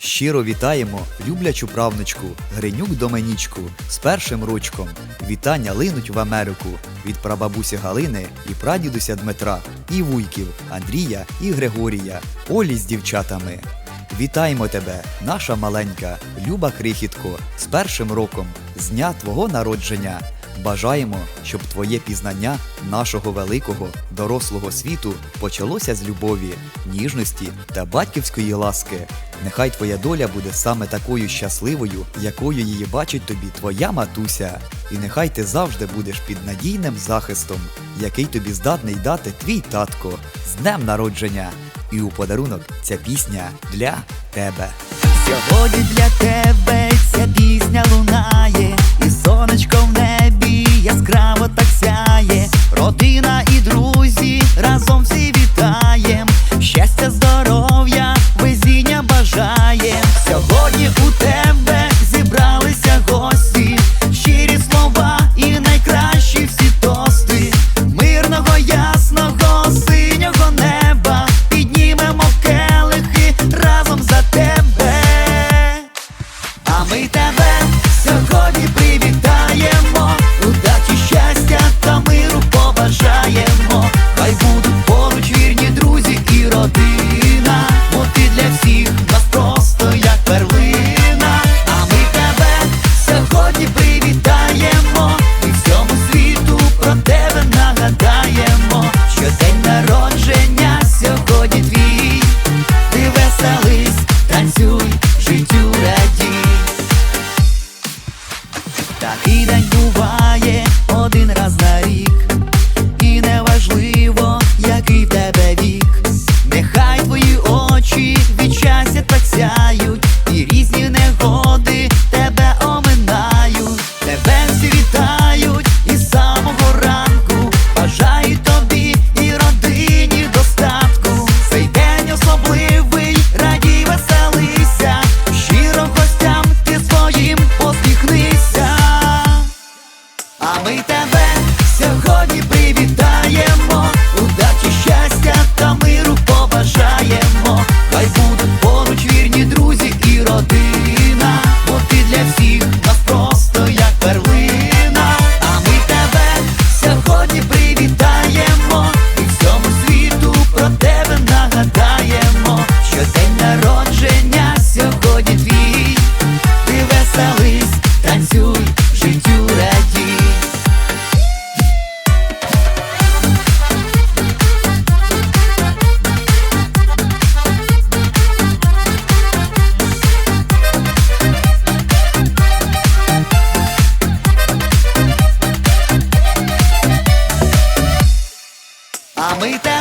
Щиро вітаємо люблячу правничку Гринюк Доменічку з першим ручком. Вітання линуть в Америку від прабабусі Галини і прадідуся Дмитра, і вуйків Андрія і Григорія, Олі з дівчатами. Вітаємо тебе, наша маленька, люба крихітко, з першим роком, з дня твого народження. Бажаємо, щоб твоє пізнання нашого великого дорослого світу почалося з любові, ніжності та батьківської ласки. Нехай твоя доля буде саме такою щасливою, якою її бачить тобі твоя матуся, і нехай ти завжди будеш під надійним захистом, який тобі здатний дати твій татко з днем народження. І у подарунок ця пісня для тебе. Сьогодні для тебе. Даємо сяють. доступні для всіх Газпром Ми те.